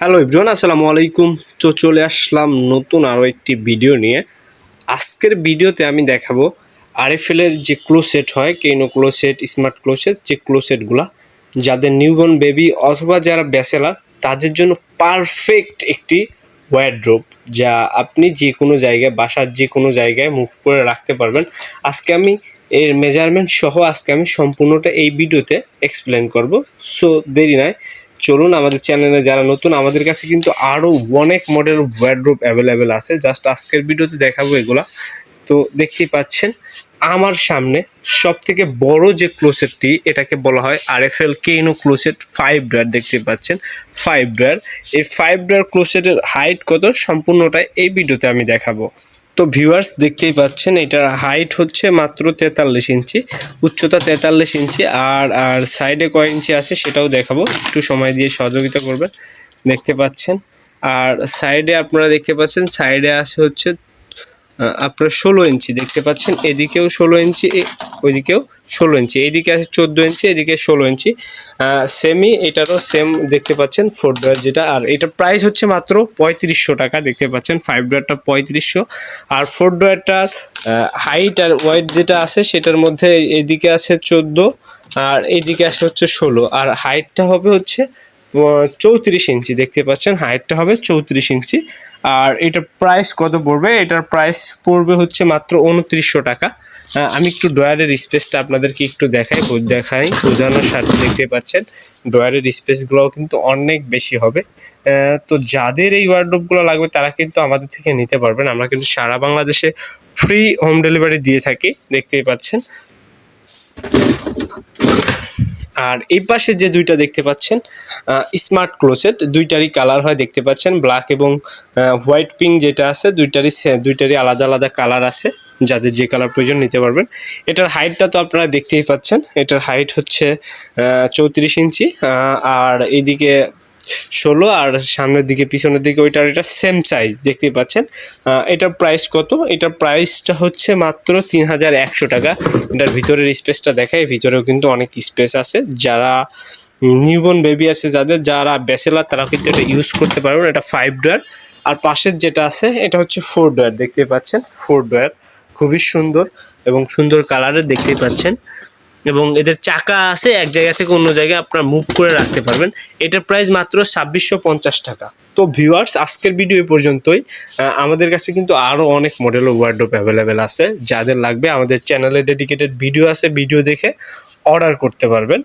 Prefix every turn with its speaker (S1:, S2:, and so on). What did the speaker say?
S1: Hello Ibran আসসালামু আলাইকুম। তো চলে আসলাম নতুন আরও একটি ভিডিও নিয়ে। আজকের ভিডিওতে আমি দেখাবো আরএফএলের যে ক্লোসেট হয় কেনো ক্লোসেট স্মার্ট ক্লোসেট যে ক্লোসেটগুলা যাদের নিউবর্ন বেবি অথবা যারা ব্যাচেলার তাদের জন্য পারফেক্ট একটি ওয়ারড্রোপ যা আপনি যে কোনো জায়গায়, বাসার যে কোনো জায়গায় মুভ করে রাখতে পারবেন। আজকে আমি এর মেজারমেন্ট সহ আজকে আমি সম্পূর্ণটা এই ভিডিওতে এক্সপ্লেন করব। সো দেরি নয়। চলুন আমাদের চ্যানেলে যারা নতুন, আমাদের কাছে কিন্তু আরও অনেক মডেল ওয়ার্ড্রোপ অ্যাভেলেবেল আছে। জাস্ট আজকের ভিডিওতে দেখাবো এগুলা। তো দেখতেই পাচ্ছেন, আমার সামনে সব থেকে বড় যে ক্লোসেটটি এটাকে বলা হয় আর এফ এল কেইনো ক্লোসেট ফাইভ ড্রার দেখতে পাচ্ছেন ফাইভ ড্রার এই ফাইভ ড্রার ক্লোসেটের হাইট কত? সম্পূর্ণটাই এই ভিডিওতে আমি দেখাবো। তো ভিউয়ার্স দেখতেই পাচ্ছেন, এটার হাইট হচ্ছে মাত্র তেতাল্লিশ ইঞ্চি, উচ্চতা তেতাল্লিশ ইঞ্চি, আর আর সাইডে কয় ইঞ্চি আছে সেটাও দেখাবো, একটু সময় দিয়ে সহযোগিতা করবেন, দেখতে পাচ্ছেন। আর সাইডে আপনারা দেখতে পাচ্ছেন সাইডে আছে হচ্ছে আপনার ষোলো ইঞ্চি দেখতে পাচ্ছেন, এদিকেও ষোলো ইঞ্চি ওইদিকেও ষোলো ইঞ্চি, এইদিকে আছে চোদ্দ ইঞ্চি, এদিকে ষোলো ইঞ্চি। সেমি এটারও সেম দেখতে পাচ্ছেন ফোর ডোয়ার যেটা, আর এটার প্রাইস হচ্ছে মাত্র পঁয়ত্রিশশো টাকা, দেখতে পাচ্ছেন ফাইভ ডোয়ারটা পঁয়ত্রিশশো। আর ফোর ডোয়ারটার হাইট আর ওয়েট যেটা আছে, সেটার মধ্যে এদিকে আছে চোদ্দ, আর এইদিকে আসে হচ্ছে ষোলো। আর হাইটটা হবে হচ্ছে চৌত্রিশ ইঞ্চি, দেখতে পাচ্ছেন হাইটটা হবে চৌত্রিশ ইঞ্চি। আর এটার প্রাইস কত পড়বে? এটার প্রাইস পড়বে হচ্ছে মাত্র উনত্রিশশো টাকা। আমি একটু ড্রয়ারের স্পেসটা আপনাদেরকে একটু দেখাই দেখাই। বোঝানোর সাথে দেখতে পাচ্ছেন, ড্রয়ারের স্পেসগুলোও কিন্তু অনেক বেশি হবে। তো যাদের এই ওয়ার্ডরোবগুলো লাগবে, তারা কিন্তু আমাদের থেকে নিতে পারবেন। আমরা কিন্তু সারা বাংলাদেশে ফ্রি হোম ডেলিভারি দিয়ে থাকি, দেখতেই পাচ্ছেন। আর এই পাশে যে দুইটা দেখতে পাচ্ছেন স্মার্ট ক্লোসেট দুইটারই কালার হয় দেখতে পাচ্ছেন ব্ল্যাক এবং হোয়াইট পিঙ্ক যেটা আছে, দুইটারই দুইটারই আলাদা আলাদা কালার আছে, যাদের যে কালার প্রয়োজন নিতে পারবেন। এটার হাইটটা তো আপনারা দেখতেই পাচ্ছেন, এটার হাইট হচ্ছে চৌত্রিশ ইঞ্চি আর এইদিকে ষোলো আর সামনের দিকে, পিছনের দিকে ওইটার এটা সেম সাইজ দেখতে পাচ্ছেন। এটার প্রাইস কত? এটার প্রাইসটা হচ্ছে মাত্র তিন হাজার একশো টাকা। এটার ভিতরের স্পেসটা দেখায় ভিতরেও কিন্তু অনেক স্পেস আছে। যারা নিউবর্ন বেবি আছে, যাদের যারা ব্যাচেলার তারা কিন্তু এটা ইউজ করতে পারবেন। এটা ফাইভ ডোয়ার আর পাশের যেটা আছে, এটা হচ্ছে ফোর ডোয়ার দেখতে পাচ্ছেন। ফোর ডোয়ার খুবই সুন্দর এবং সুন্দর কালারের দেখতেই পাচ্ছেন। এবং এদের চাকা আছে, এক জায়গা থেকে অন্য জায়গায় আপনারা মুভ করে রাখতে পারবেন। এটার প্রাইস মাত্র ছাব্বিশশো পঞ্চাশ টাকা। তো ভিউয়ার্স আজকের ভিডিও পর্যন্তই। আমাদের কাছে কিন্তু আরও অনেক মডেল ওয়ার্ডরোব অ্যাভেলেবেল আছে। যাদের লাগবে আমাদের চ্যানেলে ডেডিকেটেড ভিডিও আছে ভিডিও দেখে অর্ডার করতে পারবেন।